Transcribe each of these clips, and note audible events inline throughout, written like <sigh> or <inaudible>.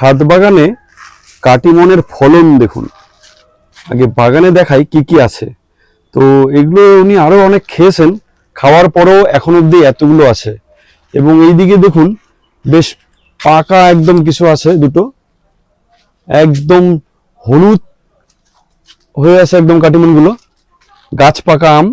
ছাদ বাগানে কাটিমনের ফলন দেখুন। আগে বাগানে দেখাই কি কি আছে। তো এগুলো উনি আরও অনেক খেয়েছেন, খাওয়ার পরেও এখন অবধি এতগুলো আছে। এবং এইদিকে দেখুন, বেশ পাকা একদম কিছু আছে দুটো। একদম হলুদ হয়ে আছে একদম কাটিমনগুলো। গাছ পাকা আম।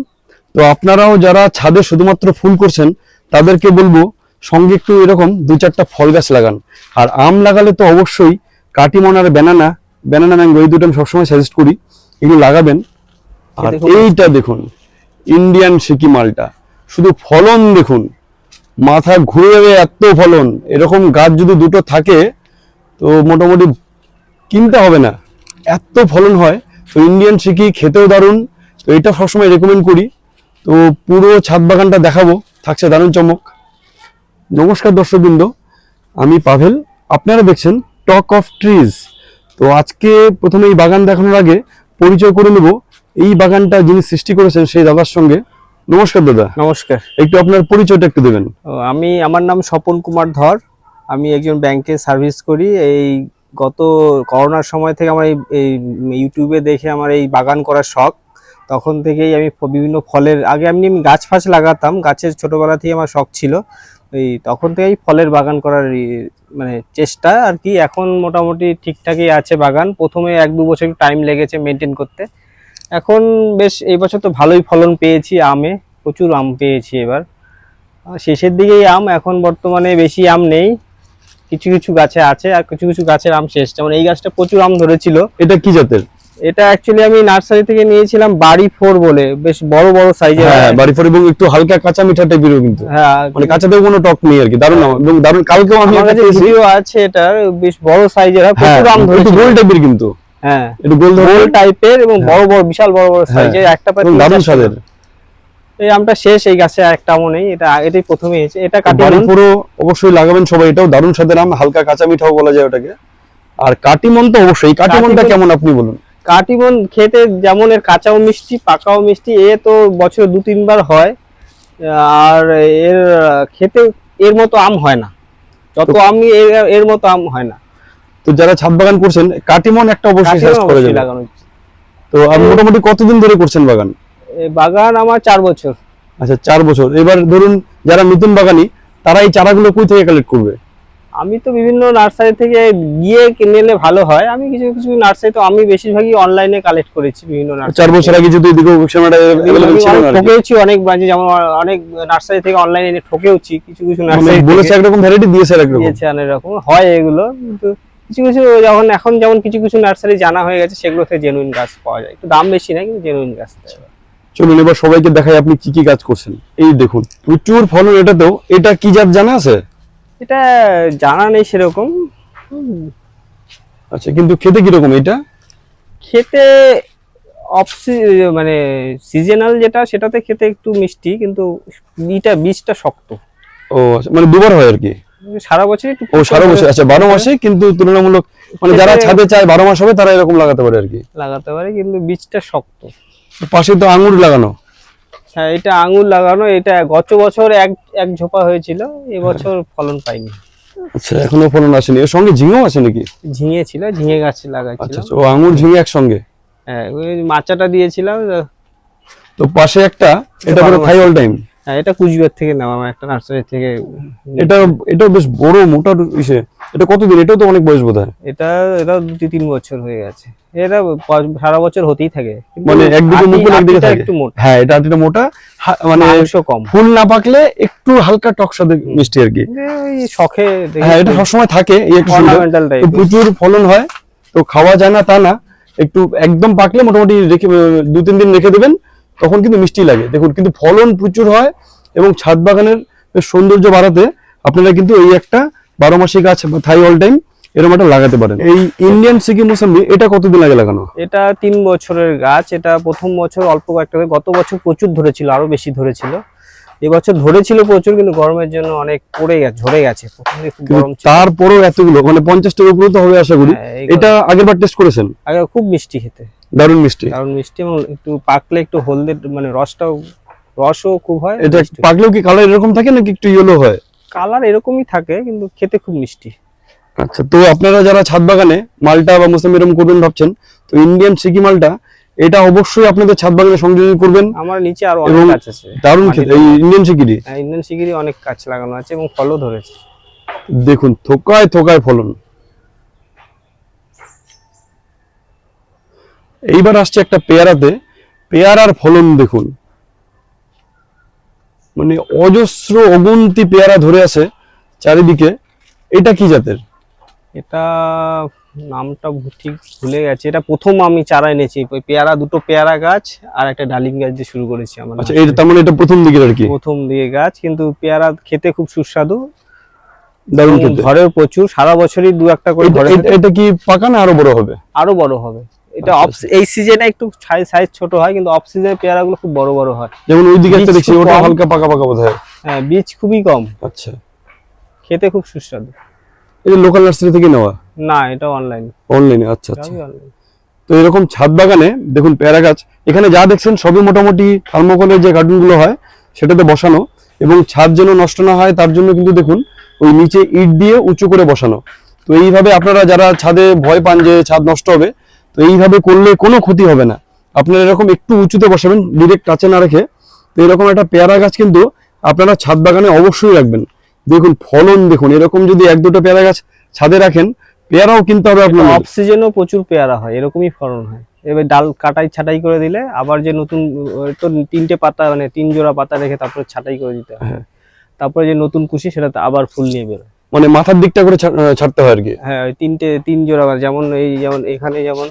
তো আপনারাও যারা ছাদে শুধুমাত্র ফুল করছেন, তাদেরকে বলব সঙ্গে একটু এরকম দু চারটা ফল গাছ লাগান। আর আম লাগালে তো অবশ্যই কাটিমন আর ব্যানানা ব্যানানা ম্যাঙ্গো এই দুটো আমি সবসময় সাজেস্ট করি এগুলো লাগাবেন। আর এইটা দেখুন ইন্ডিয়ান সিকি মালটা। শুধু ফলন দেখুন মাথা ঘুরে যাবে এত ফলন। এরকম গাছ যদি দুটো থাকে তো মোটামুটি কিনতে হবে না। এত ফলন হয় তো ইন্ডিয়ান সিকি খেতেও দারুণ। তো এটা সবসময় রেকমেন্ড করি। তো পুরো ছাদ বাগানটা দেখাবো থাকছে দারুণ চমক। নমস্কার দর্শকবৃন্দ আমি পাভেল। আপনারা দেখছেন টক অফ ট্রিজ তো আজকে প্রথমে এই বাগান দেখানোর আগে পরিচয় করে নেব এই বাগানটা যিনি সৃষ্টি করেছেন সেই দাদার সঙ্গে। নমস্কার দাদা। নমস্কার। একটু আপনার পরিচয়টা একটু দেবেন। আমি আমার নাম স্বপন কুমার ধর। আমি একজন ব্যাংকে সার্ভিস করি। এই গত করোনার সময় থেকে আমার এই ইউটিউবে দেখে আমার এই বাগান করার শখ। তখন থেকেই আমি বিভিন্ন ফলের আগে আমি গাছ ফাছ লাগাতাম। গাছের ছোটবেলা থেকে আমার শখ ছিল। এই তখন থেকেই ফলের বাগান করার মানে চেষ্টা আর কি। এখন মোটামুটি ঠিকঠাকই আছে বাগান। প্রথমে এক দু বছর টাইম লেগেছে মেনটেন করতে। এখন বেশ, এই বছর তো ভালোই ফলন পেয়েছি, আমে। প্রচুর আম পেয়েছি এবার। শেষের দিকেই আম, এখন বর্তমানে বেশি আম নেই। কিছু কিছু গাছে আছে, আর কিছু কিছু গাছের আম শেষ। যেমন এই গাছটা প্রচুর আম ধরেছিল। এটা কি জাতের? এটা অ্যাকচুয়ালি আমি নার্সারি থেকে নিয়েছিলাম বাড়ি ফোর বলে বেশ বড় বড় সাইজের হ্যাঁ বাড়ি ফোর এবং একটু হালকা কাঁচা মিঠা টাইপেরও কিন্তু। হ্যাঁ মানে কাঁচাতেও কোনো টক নেই আর কি দারুণ এবং দারুণ কালকেও আমি আমার একটা কাছে ভিডিও আছে এটার বেশ বড় সাইজের হয় হ্যাঁ প্রচুর আম একটু ধরেছিল গোল টাইপের কিন্তু। হ্যাঁ একটু গোল গোল টাইপের এবং বড় বড় বিশাল বড় বড় সাইজের একটা হ্যাঁ। এবং পাতি দারুণ স্বাদের। এই আমটা শেষ এই গাছে একটা আমও নেই এটা এটাই প্রথমে হয়েছে। এটা বাড়ি কাটিমন পুরো অবশ্যই লাগাবেন সবাই এটাও দারুণ স্বাদের আম হালকা কাঁচা মিঠাও বলা যায় ওটাকে। আর কাটিমন তো অবশ্যই কাটিমনটা কাটিমন- কেমন আপনি বলুন? কাটিমন খেতে যেমন এর কাঁচাও মিষ্টি পাকাও মিষ্টি এ তো বছরে দু তিনবার হয়। আর এর খেতে এর মতো আম হয় না। যত আমি এর মতো আম হয় না। তো যারা ছাদ বাগান করছেন কাটিমন একটা অবশ্যই সাজেস্ট করা তো আপনি মোটামুটি কতদিন ধরে করছেন বাগান? বাগান আমার চার বছর। আচ্ছা চার বছর। এবার ধরুন যারা নতুন বাগানি তারা এই চারাগুলো কই থেকে কালেক্ট করবে? আমি তো বিভিন্ন নার্সারি থেকে গিয়ে কিনে নিলে ভালো হয়। আমি কিছু কিছু নার্সারি তো আমি বেশিরভাগই অনলাইনে কালেক্ট করেছি বিভিন্ন নার্সারি চার বছর আগে যদি ঠকেওছি অনেক ব্রাঞ্চে যেমন অনেক নার্সারি থেকে অনলাইনে এনে ঠকেওছি। কিছু কিছু মানে নার্সারি বলেছে একরকম ভ্যারাইটি দিয়েছে একরকম দিয়েছে অনেক রকম। হয় এগুলো কিন্তু কিছু কিছু যখন এখন যেমন কিছু কিছু নার্সারি জানা হয়ে গেছে সেগুলো থেকে জেনুইন গাছ পাওয়া যায়। একটু দাম বেশি না কিন্তু জেনুইন গাছ চলুন এবার সবাইকে দেখাই আপনি কি কি কাজ করছেন। এই দেখুন প্রচুর ফলন এটাতেও। এটা কি জাত জানা আছে? এটা জানা নেই সেরকম। আচ্ছা কিন্তু খেতে কীরকম এটা? খেতে অফ মানে সিজনাল যেটা সেটাতে খেতে একটু মিষ্টি কিন্তু ইটা বীজটা শক্ত। ও আচ্ছা, মানে দুবার হয় আর কি? সারা বছর একটু ও সারা বছর আচ্ছা বারো মাসে কিন্তু তুলনামূলক মানে যারা ছাদে চায় বারো মাস হবে তারা এরকম লাগাতে পারে আর কি? লাগাতে পারে কিন্তু বীজটা শক্ত। পাশে তো আঙুর লাগানো। হ্যাঁ এটা আঙুর লাগানো এটা গত বছর এক এক ঝোপা হয়েছিল এবছর ফলন পাইনি। আচ্ছা এখনও ফলন আসেনি। এর সঙ্গে ঝিঙেও আছে নাকি? ঝিঙে ছিল ঝিঙে গাছ লাগাইছিল। লাগাইছিলাম আচ্ছা ও আঙুর ঝিঙে একসঙ্গে? হ্যাঁ ওই মাচাটা দিয়েছিলাম তো পাশে একটা এটা পুরো ফাইল খাই অল টাইম হ্যাঁ এটা কুচবিহার থেকে নেওয়া আমার একটা নার্সারি থেকে। এটা এটাও বেশ বড় মোটা ইসে। এটা কতদিন? এটাও তো অনেক বয়স বোধ হয় এটা এটা দু তিন বছর হয়ে গেছে। এটা সারা বছর হতেই থাকে। মানে একদিকে মুকুল একদিকে থাকে। একটু মোটা। হ্যাঁ এটা আটিটা মোটা। মানে কম। ফুল না পাকলে একটু হালকা টক স্বাদে মিষ্টি আর কি। শখে হ্যাঁ এটা সবসময় থাকে প্রচুর ফলন হয় তো খাওয়া যায় না তা না। একটু একদম পাকলে মোটামুটি রেখে দু তিন দিন রেখে দেবেন। তখন কিন্তু মিষ্টি লাগে। দেখুন, কিন্তু ফলন প্রচুর হয় এবং ছাদ বাগানের সৌন্দর্য বাড়াতে আপনারা কিন্তু এই একটা বারো মাসি গাছ বা থাই অল টাইম এরকম একটা লাগাতে পারেন। এই ইন্ডিয়ান সিকিম মোসাম্বি, এটা কতদিন আগে লাগানো? এটা তিন বছরের গাছ, এটা প্রথম বছর অল্প কয়েকটা গত বছর প্রচুর ধরেছিল, আরও বেশি ধরেছিল। এবছর ধরেছিল প্রচুর কিন্তু গরমের জন্য অনেক পড়ে গেছে ঝরে গেছে। তারপরেও এতগুলো মানে পঞ্চাশটার উপরে তো হবে আশা করি। হ্যাঁ, এটা আগের বার টেস্ট করেছেন? আগে খুব মিষ্টি খেতে। দারুণ মিষ্টি। কারণ মিষ্টি এবং একটু পাকলে একটু হলদে মানে রসটাও রসও খুব হয় এটা পাকলেও কি কালার এরকম থাকে নাকি একটু ইয়েলো হয়? কালার এরকমই থাকে কিন্তু খেতে খুব মিষ্টি। আচ্ছা তো আপনারা যারা ছাদ বাগানে মালটা বা মোসাম্বি এরকম করবেন ভাবছেন তো ইন্ডিয়ান সিকি মালটা এটা অবশ্যই আপনাদের ছাদ বাগানে সংযোজন করবেন। আমার নিচে আরও অনেক গাছ আছে। দারুণ খেতে এই ইন্ডিয়ান হ্যাঁ, ইন্ডিয়ান শিগিরি অনেক গাছ লাগানো আছে এবং ফলও ধরেছে। দেখুন থোকায় থোকায় ফলন। এইবার আসছে একটা পেয়ারাতে। পেয়ারার ফলন দেখুন। মানে অজস্র অগুন্তি পেয়ারা ধরে আছে চারিদিকে। এটা কি জাতের? এটা নামটা ঠিক ভুলে গেছে। এটা প্রথম আমি চারা এনেছি। ওই পেয়ারা দুটো পেয়ারা গাছ আর একটা ডালিম গাছ দিয়ে শুরু করেছি আমার। আচ্ছা এটা তার মানে এটা প্রথম দিকের আর কি? প্রথম দিয়ে গাছ কিন্তু পেয়ারা খেতে খুব সুস্বাদু। দারুণ খেতে। প্রচুর। সারা বছরই দু একটা করে ঘরে এটা- কি পাকা না আরও বড় হবে? আরও বড় হবে। এটা আচ্ছা, অফ এই সিজনে একটু সাইজ ছোট হয় কিন্তু অফ সিজনে পেয়ারাগুলো খুব বড় বড় হয়। যেমন ওই দিকে একটা দেখছি ওটা হালকা পাকা পাকা বোধ হয় হ্যাঁ বীজ খুবই কম। আচ্ছা। খেতে খুব সুস্বাদু। এটা লোকাল নার্সারি থেকে নেওয়া? না এটা অনলাইন অনলাইনে আচ্ছা আচ্ছা। তো এরকম ছাদ বাগানে দেখুন পেয়ারা গাছ এখানে যা দেখছেন সবই মোটামুটি থার্মোকলের যে কার্টুনগুলো হয় সেটাতে বসানো এবং ছাদ যেন নষ্ট না হয় তার জন্য কিন্তু দেখুন ওই নিচে ইট দিয়ে উঁচু করে বসানো। তো এইভাবে আপনারা যারা ছাদে ভয় পান যে ছাদ নষ্ট হবে তো এইভাবে করলে কোনো ক্ষতি হবে না। আপনারা এরকম একটু উঁচুতে বসাবেন ডিরেক্ট কাছে না রেখে। তো এরকম একটা পেয়ারা গাছ কিন্তু আপনারা ছাদ বাগানে অবশ্যই রাখবেন। দেখুন ফলন দেখুন এরকম যদি এক দুটো পেয়ারা গাছ ছাদে রাখেন পেয়ারাও কিনতে হবে আপনার অফ সিজনেও প্রচুর পেয়ারা হয় এরকমই ফলন হয়। এবার ডাল কাটাই ছাটাই করে দিলে আবার যে নতুন তো তিনটে পাতা মানে তিন জোড়া পাতা রেখে তারপরে ছাটাই করে দিতে হয়। হ্যাঁ। তারপরে যে নতুন কুশি সেটাতে আবার ফুল নিয়ে বেরোয়। মানে মাথার দিকটা করে ছাড়তে হয় আর কি। হ্যাঁ তিনটে তিন জোড়া মানে যেমন এই যেমন এখানে যেমন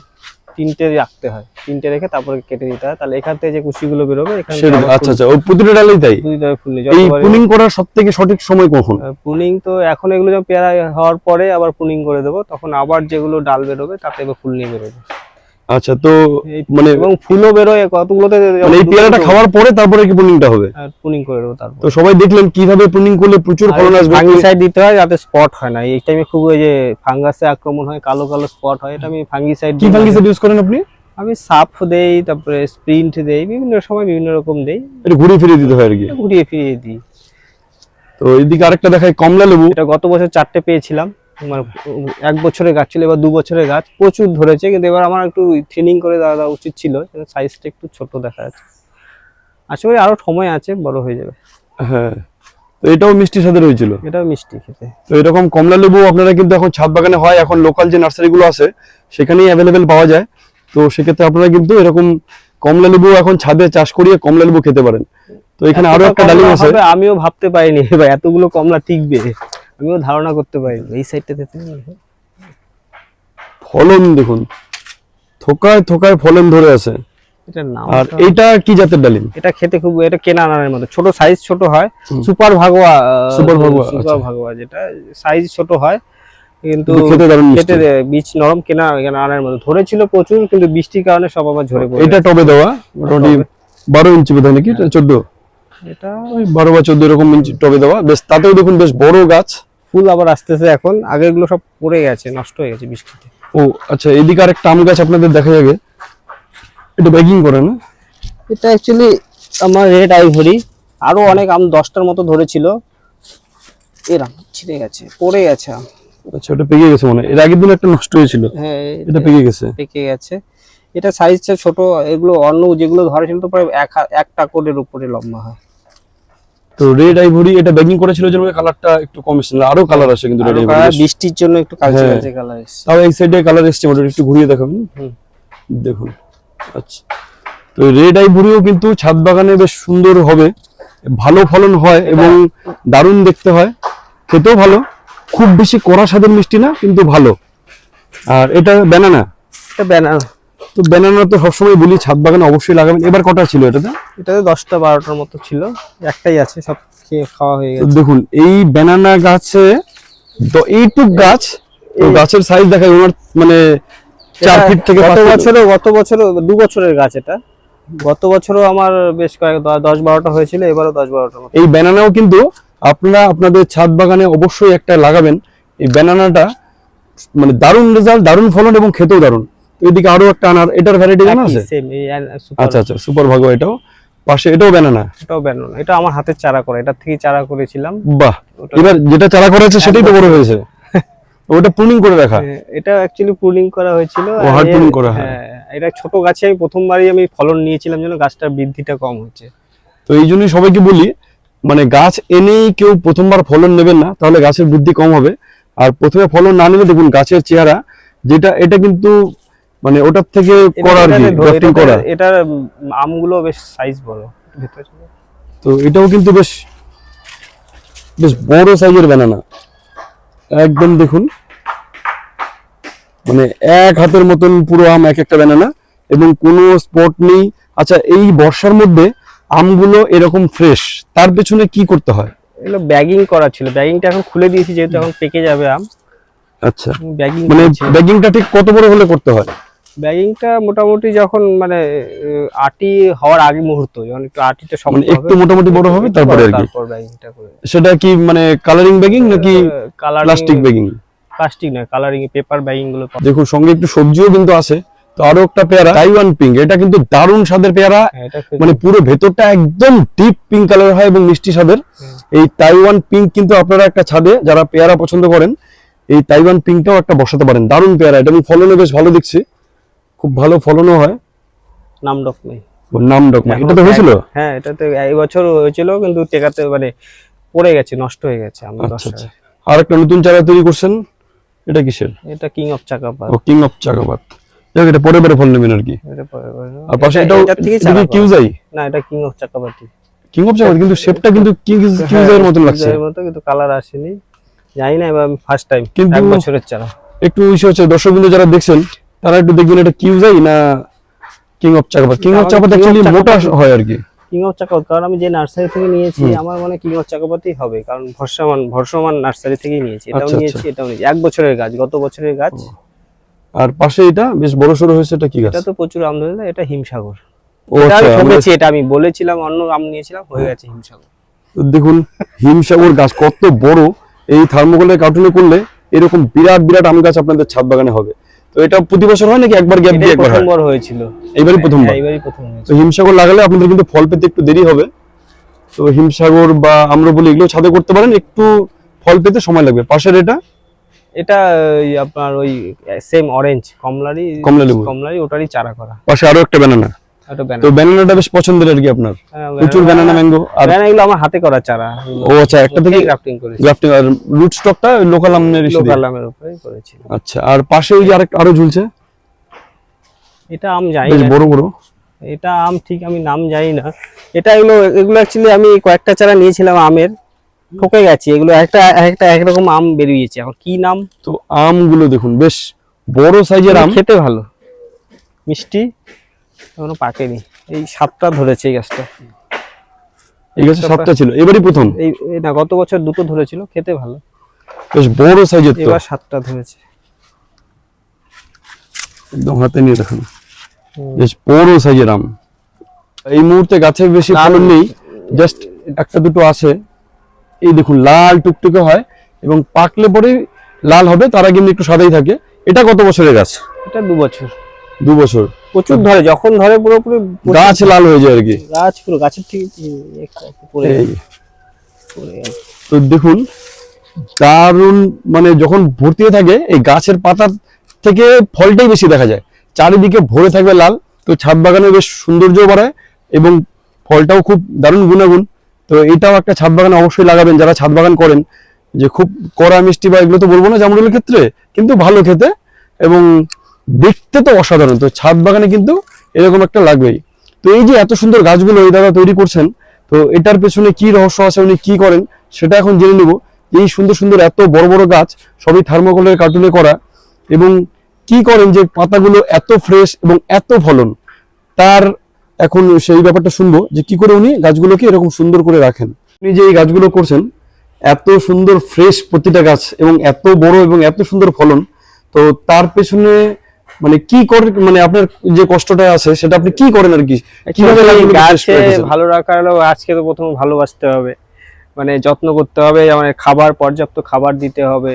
তিনটে রাখতে হয়। তিনটে রেখে তারপরে কেটে দিতে হয়। তাহলে এখান থেকে যে কুশিগুলো বেরোবে এখান আচ্ছা আচ্ছা ওই প্রতিটা ডালেই তাই ফুল দুই নিয়ে এই পুনিং করার সব থেকে সঠিক সময় কখন? পুনিং তো এখন এগুলো যখন পেয়ারা হওয়ার পরে আবার পুনিং করে দেবো তখন আবার যেগুলো ডাল বেরোবে তাতে এবার ফুল নিয়ে বেরোবে। আচ্ছা তো মানে এবং ফুলও বেরোয় কতগুলোতে মানে এই পেয়ারাটা খাওয়ার পরে তারপরে কি পুনিংটা হবে? আর পুনিং করে দেবো তারপর। তো সবাই দেখলেন কীভাবে পুনিং করলে প্রচুর ফলন আসবে। ফাঙ্গিসাইড দিতে হয় যাতে স্পট হয় না। এই টাইমে খুব ওই যে ফাঙ্গাসে আক্রমণ হয় কালো কালো স্পট হয় এটা আমি ফাঙ্গিসাইড কি ফাঙ্গিসাইড ইউজ করেন আপনি? আমি সাপ দেই তারপরে স্প্রিন্ট দেই বিভিন্ন সময় বিভিন্ন রকম দেই। এটা ঘুরে ফিরে দিতে হয় আর কি? ঘুরিয়ে ফিরিয়ে দিই। তো এইদিকে আরেকটা দেখায় কমলা লেবু এটা গত বছর চারটে পেয়েছিলাম। মানে এক বছরের গাছ ছিল এবার দু বছরের গাছ প্রচুর ধরেছে কিন্তু এবার আমার একটু থিনিং করে দেওয়া উচিত ছিল সাইজটা একটু ছোট দেখা যাচ্ছে। আশা করি আরও সময় আছে বড় হয়ে যাবে। হ্যাঁ তো এটাও মিষ্টি সাথে হয়েছিল এটাও মিষ্টি খেতে। তো এরকম কমলা লেবু আপনারা কিন্তু এখন ছাদ বাগানে হয় এখন লোকাল যে নার্সারিগুলো আছে সেখানেই অ্যাভেলেবেল পাওয়া যায়। তো সেক্ষেত্রে আপনারা কিন্তু এরকম কমলা লেবু এখন ছাদে চাষ করিয়ে কমলা লেবু খেতে পারেন। তো এখানে আরও একটা ডালিম আছে। আমিও ভাবতে পারিনি এবার এতগুলো কমলা টিকবে। আমিও ধারণা করতে পারিনি এই সাইডটাতে ফলন দেখুন। থোকায় থোকায় ফলন ধরে আছে। আর এইটা কি জাতের ডালিম? এটা খেতে খুব এটা কেনা আনারের মতো। ছোট সাইজ ছোট হয়। Super Bhagwa super Bhagwa, super আচ্ছা। ভাগোয়া যেটা সাইজ ছোট হয়। কিন্তু খেতে বীজ নরম কেনা কেনা আনার মতো। ধরেছিল প্রচুর কিন্তু বৃষ্টির কারণে সব আবার ঝরে পড়ে এটা টবে দেওয়া মোটামুটি বারো ইঞ্চি বোধ হয়। নাকি চোদ্দ? এটা ওই বারো বা চোদ্দ এরকম ইঞ্চি টবে দেওয়া। বেশ তাতেও দেখুন বেশ বড় গাছ। ফুল আবার আসতেছে এখন। আগেগুলো সব পড়ে গেছে নষ্ট হয়ে গেছে বৃষ্টিতে। ও আচ্ছা এদিকে আরেকটা আম গাছ আপনাদের দেখা যাবে। এটা ব্যাগিং করে না? এটা অ্যাকচুয়ালি আমার রেড আইভরি আরও অনেক আম দশটার মতো ধরেছিল। এরম ছিঁড়ে গেছে পড়ে গেছে আম। আচ্ছা ওটা পেকে গেছে মনে এর আগের দিন একটা নষ্ট হয়েছিল। হ্যাঁ এটা পেকে গেছে। পেকে গেছে। এটা সাইজটা ছোট এগুলো অন্য যেগুলো ধরেছিল তো প্রায় এক হা- এক টাকরের উপরে লম্বা হয়। তো রেড আইভরি এটা ব্যাগিং করেছিল জন্য কালারটা একটু কম এসেছিল। আরও কালার আছে কিন্তু রেড আইভরি বৃষ্টির জন্য একটু কালচে হ্যাঁ। কালচে কালার এসছে। তাও এই সাইডে কালার এসছে মোটামুটি একটু ঘুরিয়ে দেখাবেন দেখুন। আচ্ছা। তো রেড আইভরিও কিন্তু ছাদ বাগানে বেশ সুন্দর হবে। ভালো ফলন হয় এবং দারুণ দেখতে হয়। খেতেও ভালো। খুব বেশি কড়া স্বাদের মিষ্টি না কিন্তু ভালো। আর এটা ব্যানানা এটা ব্যানার তো ব্যানানা তো সবসময় বলি ছাদ বাগানে অবশ্যই লাগাবেন। এবার কটা ছিল এটাতে? এটাতে দশটা বারোটার মতো ছিল। একটাই আছে সব খেয়ে খাওয়া হয়ে গেছে। দেখুন এই ব্যানানা গাছে এইটুক গাছ গাছের সাইজ দেখায় ওনার মানে চার ফিট থেকে গত। বছরও গত বছরও দু বছরের গাছ এটা। গত বছরও আমার বেশ কয়েক দশ বারোটা হয়েছিল এবারও দশ বারোটা এই ব্যানানাও কিন্তু আপনারা আপনাদের ছাদ বাগানে অবশ্যই একটা লাগাবেন। এই ব্যানানাটা মানে দারুণ রেজাল্ট দারুণ ফলন এবং খেতেও দারুণ। এদিকে আরও একটা আনার এটার ভ্যারাইটি জানা আছে? আচ্ছা আচ্ছা সুপার ভাগো এটাও। পাশে এটাও ব্যানানা এটাও ব্যানানা এটা আমার হাতের চারা করা এটা থেকে চারা করেছিলাম। বাহ এবার যেটা চারা করা আছে সেটাই তো বড় হয়েছে। <laughs> ওটা প্রুনিং করে রাখা? হ্যাঁ, এটা অ্যাকচুয়ালি পুলিং করা হয়েছিল। আর hard করা হয়। হ্যাঁ এটা ছোট গাছে আমি প্রথমবারই আমি ফলন নিয়েছিলাম যেন গাছটার বৃদ্ধিটা কম হচ্ছে। তো এই জন্যই সবাইকে বলি মানে গাছ এনেই কেউ প্রথমবার ফলন নেবেন না তাহলে গাছের বৃদ্ধি কম হবে। আর প্রথমে ফলন না নিলে দেখুন গাছের চেহারা যেটা এটা কিন্তু মানে ওটার থেকে করা আর কি? গ্রাফটিং করা এটার আমগুলো বেশ সাইজ বড় ভেতরে তো এটাও কিন্তু বেশ বেশ বড় সাইজের ব্যানানা একদম দেখুন। মানে এক হাতের মতন পুরো আম এক একটা ব্যানানা এবং কোনো স্পট নেই। আচ্ছা এই বর্ষার মধ্যে আমগুলো এরকম ফ্রেশ তার পেছনে কি করতে হয়? এগুলো ব্যাগিং করা ছিল। ব্যাগিংটা এখন খুলে দিয়েছি যেহেতু এখন পেকে যাবে আম। আচ্ছা। ব্যাগিং মানে ব্যাগিংটা ঠিক কত বড় হলে করতে হয়? ব্যাগিংটা মোটামুটি যখন মানে আটি হওয়ার আগে মুহূর্ত যখন একটু আটিটা মানে শক্ত একটু মোটামুটি বড় হবে তারপরে আর কি? ব্যাগিংটা করে সেটা কি মানে কালারিং ব্যাগিং নাকি কালার প্লাস্টিক ব্যাগিং প্লাস্টিক নয় কালারিং পেপার ব্যাগিংগুলো দেখুন সঙ্গে একটু সবজিও কিন্তু আছে তো আরও একটা পেয়ারা টাইওয়ান পিঙ্ক এটা কিন্তু দারুণ স্বাদের পেয়ারা। হ্যাঁ, মানে পুরো ভেতরটা একদম ডিপ পিঙ্ক কালার হয় এবং মিষ্টি স্বাদের। এই তাইওয়ান পিঙ্ক কিন্তু আপনারা একটা ছাদে যারা পেয়ারা পছন্দ করেন এই তাইওয়ান পিঙ্কটাও একটা বসাতে পারেন। দারুণ পেয়ারা এটা এবং ফলনও বেশ ভালো দেখছি। খুব ভালো ফলনও হয়। নাম ডক নেই। ওর নাম ডকমা এখনও এটা তো হয়েছিল? হ্যাঁ এটা তো এই বছর হয়েছিল কিন্তু টেকাতে মানে পড়ে গেছে নষ্ট হয়ে গেছে আচ্ছা আচ্ছা। আর একটা নতুন চারা তৈরি করছেন? এটা কিসের? এটা কিং অফ চাকাপাত ও কিং অফ চাকাবাত যাক এটা পরে পরে ফল নেবেন আর কি। এটা পরে পরে আর পাশে এটা- এটা কি কিউজাই করা। না এটা king of Chakapati king of Chakabat কিন্তু শেপটা কিন্তু কিউজাইয়ের মতন লাগছে। এর মতো কিন্তু কালার আসেনি। জানি না এবার ফার্স্ট টাইম এক বছরের চারা। একটু ইস্যু হচ্ছে দর্শক বিন্দু যারা দেখছেন তারা একটু দেখবেন এটা কিউজাই না king of Chakabat king of Chakabat actually মোটা হয় আর কি। কিং অফ চাকাপাত কারণ আমি যে নার্সারি থেকে নিয়েছি আমার মনে কিং অফ চাকাপাতি হবে কারণ ভরসামান ভরসামান নার্সারি থেকেই নিয়েছি এটাও আচ্ছা, নিয়েছি এটাও নিয়েছি। এক বছরের গাছ গত বছরের গাছ। আর পাশে এটা বেশ বড় সড়ো হয়েছে এটা কি গাছ? এটা তো প্রচুর আম ধরেছে এটা হিমসাগর। ও এটা আচ্ছা আমি ঠকেছি এটা আমি বলেছিলাম অন্য আম নিয়েছিলাম হয়ে গেছে হিমসাগর। দেখুন হিমসাগর গাছ কত বড় এই থার্মোকলের কার্টুনে করলে এরকম বিরাট বিরাট আম গাছ আপনাদের ছাদ বাগানে হবে। তো এটা প্রতি বছর হয় নাকি একবার গ্যাপ দিয়ে একবার প্রথমবার হয়েছিল। এইবারই প্রথমবার? হ্যাঁ, প্রথম তো হিমসাগর লাগালে আপনাদের কিন্তু ফল পেতে একটু দেরি হবে। তো হিমসাগর বা আমরা বলি এগুলো ছাদে করতে পারেন একটু ফল পেতে সময় লাগবে। পাশের এটা? এটা ওই আপনার ওই সেম অরেঞ্জ কমলারি কমলা কমলারি ওটারই চারা করা। পাশে আরও একটা ব্যানানা তো ব্যানানাটা বেশ পছন্দের আর কি আপনার? প্রচুর ব্যানানা ম্যাঙ্গো আর ব্যানানা এগুলো আমার হাতে করা চারা। ও আচ্ছা একটা থেকে গ্রাফটিং করেছি। গ্রাফটিং আর রুট স্টকটা লোকাল আমের লোকাল আমের উপরেই করেছি আচ্ছা আর পাশে ওই যে আরেকটা আরও ঝুলছে? এটা আম জানি বেশ বড় বড়। এটা আম ঠিক আমি নাম জানি না। এটা এগুলো এগুলো অ্যাকচুয়ালি আমি কয়েকটা চারা নিয়েছিলাম আমের। ঠকে গেছি। এগুলো একটা একটা একরকম আম বেরিয়েছে। এখন কি নাম? তো আমগুলো দেখুন বেশ বড় সাইজের আম। খেতে ভালো। মিষ্টি? এখনও পাকেনি। এই সাতটা ধরেছে এই গাছটা। এই গাছে সাতটা ছিল এবারই প্রথম? এই না গত বছর দুটো ধরেছিল খেতে ভালো। বেশ বড় সাইজের তো। এবার সাতটা ধরেছে। একদম হাতে নিয়ে দেখুন। বেশ বড় সাইজের আম। এই মুহূর্তে গাছে বেশি ফলন নেই জাস্ট একটা দুটো আছে। এই দেখুন লাল টুকটুকে হয় এবং পাকলে পরে লাল হবে তার আগে একটু সাদাই থাকে। এটা কত বছরের গাছ? এটা দু বছর। দু বছর। প্রচুর ধরে যখন ধরে পুরোপুরি গাছ লাল হয়ে যায় আর কি। গাছ পুরো গাছের একটু একটু পড়ে। তো দেখুন দারুণ মানে যখন ভর্তি হয়ে থাকে এই গাছের পাতা থেকে ফলটাই বেশি দেখা যায়। চারিদিকে ভরে থাকবে লাল তো ছাদ বাগানে বেশ সৌন্দর্য বাড়ায় এবং ফলটাও খুব দারুণ গুণাগুণ। তো এটাও একটা ছাদ বাগানে অবশ্যই লাগাবেন যারা ছাদ বাগান করেন যে খুব কড়া মিষ্টি বা এগুলো তো বলব না জামরুলের ক্ষেত্রে কিন্তু ভালো খেতে এবং দেখতে তো অসাধারণ। তো ছাদ বাগানে কিন্তু এরকম একটা লাগবেই। তো এই যে এত সুন্দর গাছগুলো এই দাদা তৈরি করছেন, তো এটার পেছনে কি রহস্য আছে, উনি কি করেন, সেটা এখন জেনে নেব। এই সুন্দর সুন্দর এত বড় বড় গাছ, সবই থার্মোকলের কার্টুনে করা এবং কি করেন যে পাতাগুলো এত ফ্রেশ এবং এত ফলন। তার এখন সেই ব্যাপারটা শুনব যে কি করে উনি গাছগুলোকে এরকম সুন্দর করে রাখেন। উনি যে এই গাছগুলো করছেন, এত সুন্দর ফ্রেশ প্রতিটা গাছ এবং এত বড় এবং এত সুন্দর ফলন, তো তার পেছনে মানে কি করে মানে আপনার যে কষ্টটা আছে সেটা আপনি কি করেন আর কি? কীভাবে Actually, গাছগুলোকে fresh গাছে করে রেখেছেন? ভালো রাখার আজকে তো প্রথমে ভালোবাসতে হবে। মানে যত্ন করতে হবে মানে খাবার পর্যাপ্ত খাবার দিতে হবে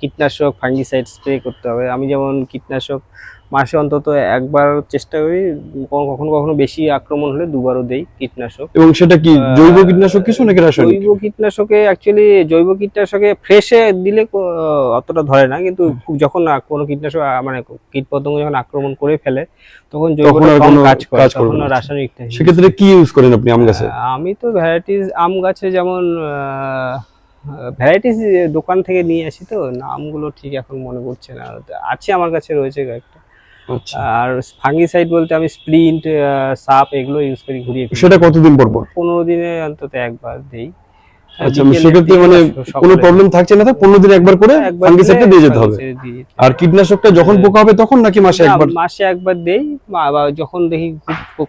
কীটনাশক ফাঙ্গিসাইড স্প্রে করতে হবে। আমি যেমন কীটনাশক মাসে অন্তত একবার চেষ্টা করি কখনো কখনো বেশি আক্রমণ হলে দুবারও দেই কীটনাশক। এবং সেটা কি জৈব কীটনাশক কিছু নাকি রাসায়নিক? জৈব কীটনাশকে অ্যাকচুয়ালি জৈব কীটনাশকে ফ্রেশে দিলে অতটা ধরে না কিন্তু যখন কোনো কীটনাশক মানে কীটপতঙ্গ যখন আক্রমণ করে ফেলে তখন কোনো কাজ করে তখন না। রাসায়নিকটা সেক্ষেত্রে কি ইউজ করেন আপনি আম গাছে? আমি তো ভ্যারাইটিস আম গাছে যেমন ভ্যারাইটিস দোকান থেকে নিয়ে আসি তো নামগুলো ঠিক এখন মনে পড়ছে না। আছে আমার কাছে রয়েছে কয়েকটা। আর ফাঙ্গিসাইড বলতে আমি স্প্লিন্ট সাপ এগুলো ইউজ করি ঘুরিয়ে সেটা কতদিন পর পর পনেরো দিনে অন্তত একবার দেই। আচ্ছা সেক্ষেত্রে মানে কোনো প্রবলেম থাকছে না তো? পনেরো দিন একবার করে ফাঙ্গিসাইডটা দিয়ে যেতে হবে। fungicide দিয়ে যেতে আর কীটনাশকটা যখন পোকা হবে তখন নাকি মাসে একবার? মাসে একবার দেই বা- যখন দেখি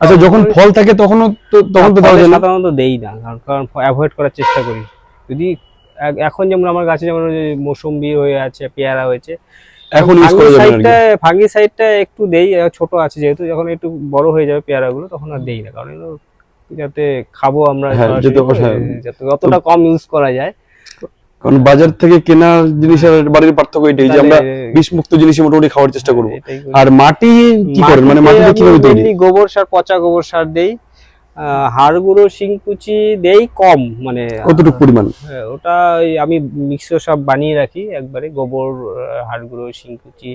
আচ্ছা যখন ফল থাকে তো তখন তো না, দেওয়া যায় না? সাধারণত দেই না কারণ অ্যাভয়েড করার চেষ্টা করি। যদি এখন যেমন আমার গাছে যেমন মৌসুম্বি হয়ে আছে পেয়ারা হয়েছে এখন ইউজ করা যাবে না আর কি। ফাঙ্গিসাইডটা ফাঙ্গিসাইডটা একটু দেই ছোট আছে যেহেতু যখন একটু বড় হয়ে যাবে পেয়ারাগুলো তখন আর দেই না কারণ যাতে খাব আমরা হ্যাঁ, হ্যাঁ। যাতে যতটা কম ইউজ করা যায়। কারণ বাজার থেকে কেনা জিনিসের বাড়ির পার্থক্য এটাই যে আমরা বিষমুক্ত জিনিসই মোটামুটি খাওয়ার চেষ্টা করব। এটাই আর মাটি কি করেন? মানে মাটিতে কীভাবে তৈরি? গোবর সার পচা গোবর সার দেই আহ, হাড় গুঁড়ো শিংকুচি দেই কম মানে কতটুকু পরিমাণ? হ্যাঁ, ওটা আমি মিক্সও সব বানিয়ে রাখি একবারে গোবর হাড়গুঁড়ো হাড় গুঁড়ো শিংকুচি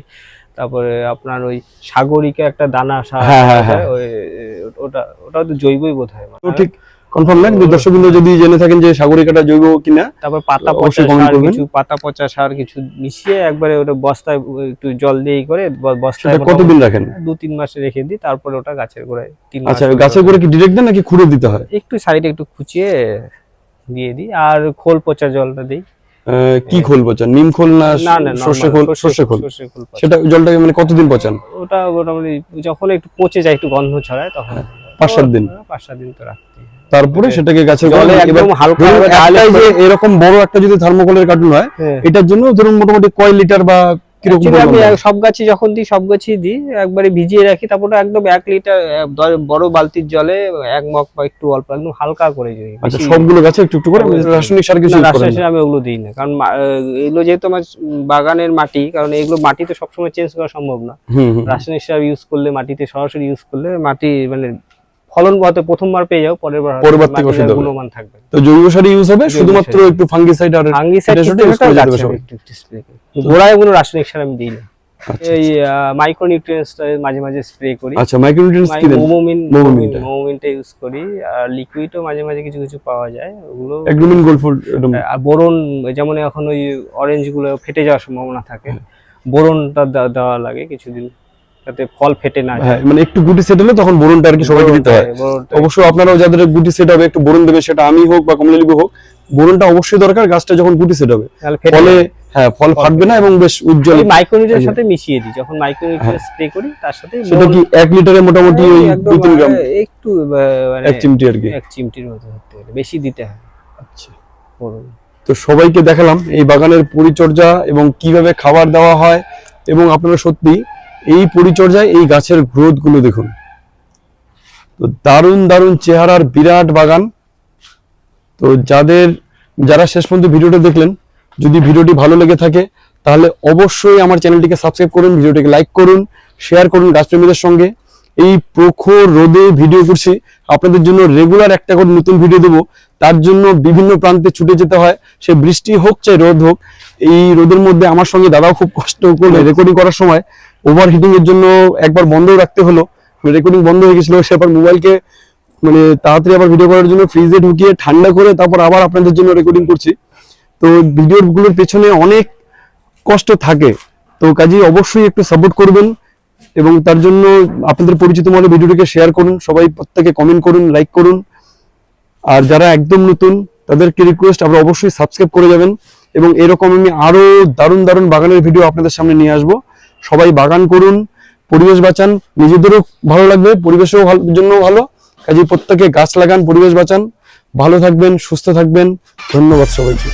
তারপরে আপনার ওই সাগরিকা একটা দানা সার হ্যাঁ, হ্যাঁ, ওই ওটা ওটা তো জৈবই বোধ হয় ঠিক কনফার্ম না কিন্তু দর্শকবৃন্দ যদি জেনে থাকেন যে সাগরিকাটা জৈব কিনা তারপর পাতা পচা সার কিছু পাতা পচা সার কিছু মিশিয়ে একবারে ওটা বস্তায় একটু জল দিয়ে করে বস্তায় কতদিন রাখেন? দু তিন মাসে রেখে দিই তারপরে ওটা গাছের গোড়ায় তিন আচ্ছা গাছের করে কি ডিরেক্ট দেন নাকি খুঁড়ে দিতে হয়? একটু সাইডে একটু খুচিয়ে দিয়ে দিই আর খোল পচা জলটা দিই। কি খোল পচান নিম খোল না সর্ষে খোল? সর্ষে খোল। সেটা জলটাকে মানে কতদিন পচান? ওটা মোটামুটি যখন একটু পচে যায় একটু গন্ধ ছড়ায় তখন পাঁচ সাত দিন। পাঁচ সাত দিন তো রাখতেই তারপরে সেটাকে গাছের গোড়ায় একদম হালকা যে এরকম বড় একটা যদি থার্মোকলের কার্টুন হয় হ্যাঁ। এটার জন্য ধরুন মোটামুটি কয় লিটার বা আমি সব যখন দিই সব গাছই দিই একবারে ভিজিয়ে রাখি তারপর একদম এক লিটার বড় বালতির জলে এক মগ বা একটু অল্প একদম হালকা করে দিই আচ্ছা সবগুলো গাছে একটু একটু করে রাসায়নিক সার কিছু রাসায়নিক সার আমি ওগুলো দিই না কারণ এগুলো যেহেতু আমার বাগানের মাটি কারণ এগুলো মাটিতে সবসময় চেঞ্জ করা সম্ভব না। রাসায়নিক সার ইউজ করলে মাটিতে সরাসরি ইউজ করলে মাটি মানে ফলন হয়তো প্রথমবার পেয়ে যাও পরের বার পরের বার থেকে মাটির গুণমান থাকবে তো জৈব সার ইউজ হবে শুধুমাত্র একটু ফাঙ্গিসাইড আর ফাঙ্গিসাইড এটা শুধু use করে যেতে হবে গোড়ায় কোনো রাসায়নিক সার আমি দিই না আচ্ছা, এই মাইক্রো নিউট্রিয়েন্টস মাঝে মাঝে স্প্রে করি। আচ্ছা মাইক্রোনিউট্রিয়েন্টস কি দেন? মোমোমিন মোমোমিনটা। মোমোমিনটা ইউজ করি। আর লিকুইডও মাঝে মাঝে কিছু কিছু পাওয়া যায়। ওগুলো অ্যাগ্রোমিন গোল্ড ফুড একদম আর বোরন যেমন এখন ওই অরেঞ্জগুলো ফেটে যাওয়ার সম্ভাবনা থাকে। হ্যাঁ। বোরনটা দেওয়া লাগে কিছুদিন। যাতে ফল ফেটে না হ্যাঁ মানে একটু গুটি সেট হলে তখন বোরনটা আর কি সবাইকে দিতে হয়। বোরনটা- অবশ্য আপনারাও যাদের গুটি সেট হবে একটু বোরন দেবে সেটা আমি হোক বা কমলালিবু হোক বোরনটা অবশ্যই দরকার গাছটা যখন গুটি সেট হবে। ফলে হ্যাঁ ফল ফাটবে না এবং বেশ উজ্জ্বল। মাইক্রোনিউট্রিয়েন্টের। সাথে মিশিয়ে দিই যখন মাইক্রোনিউট্রিয়েন্ট স্প্রে করি তার সাথে সেটা কি এক লিটারে মোটামুটি ওই এই একদম, দুই তিন গ্রাম? একটু মানে এক চিমটি আর কি। এক চিমটির মতো ধরতে বেশি দিতে হয়। আচ্ছা। বোরন। তো সবাইকে দেখালাম এই বাগানের পরিচর্যা এবং কীভাবে খাবার দেওয়া হয় এবং আপনারা সত্যি এই পরিচর্যায় এই গাছের গ্রোথগুলো দেখুন। তো দারুণ দারুণ চেহারার বিরাট বাগান। তো যাদের, যারা শেষ পর্যন্ত ভিডিওটা দেখলেন, যদি ভিডিওটি ভালো লেগে থাকে, তাহলে অবশ্যই আমার চ্যানেলটিকে সাবস্ক্রাইব করুন, ভিডিওটিকে লাইক করুন, শেয়ার করুন গাছপ্রেমীদের সঙ্গে। এই প্রখর রোদে ভিডিও করছি, আপনাদের জন্য রেগুলার একটা করে নতুন ভিডিও দেবো। তার জন্য বিভিন্ন প্রান্তে ছুটে যেতে হয়, সে বৃষ্টি হোক চাই রোদ হোক, এই রোদের মধ্যে আমার সঙ্গে দাদাও খুব কষ্ট করে রেকর্ডিং করার সময় ওভার হিটিং এর জন্য একবার বন্ধ রাখতে হলো। রেকর্ডিং বন্ধ হয়ে গেছিল, সে আবার মোবাইলকে মানে তাড়াতাড়ি আবার ভিডিও করার জন্য ফ্রিজে ঢুকিয়ে ঠান্ডা করে তারপর আবার আপনাদের জন্য রেকর্ডিং করছি। তো ভিডিও গুলোর পেছনে অনেক কষ্ট থাকে। তো কাজেই অবশ্যই একটু সাপোর্ট করবেন এবং তার জন্য আপনাদের পরিচিত মনে ভিডিওটিকে শেয়ার করুন, সবাই প্রত্যেকে কমেন্ট করুন লাইক করুন। আর যারা একদম নতুন, তাদেরকে রিকোয়েস্ট আপনারা অবশ্যই সাবস্ক্রাইব করে যাবেন। এবং এরকম আমি আরও দারুণ দারুণ বাগানের ভিডিও আপনাদের সামনে নিয়ে আসব। সবাই বাগান করুন, পরিবেশ বাঁচান, নিজেদেরও ভালো লাগবে, পরিবেশেও ভালো জন্য ভালো। কাজে প্রত্যেকে গাছ লাগান, পরিবেশ বাঁচান। ভালো থাকবেন, সুস্থ থাকবেন। ধন্যবাদ সবাইকে।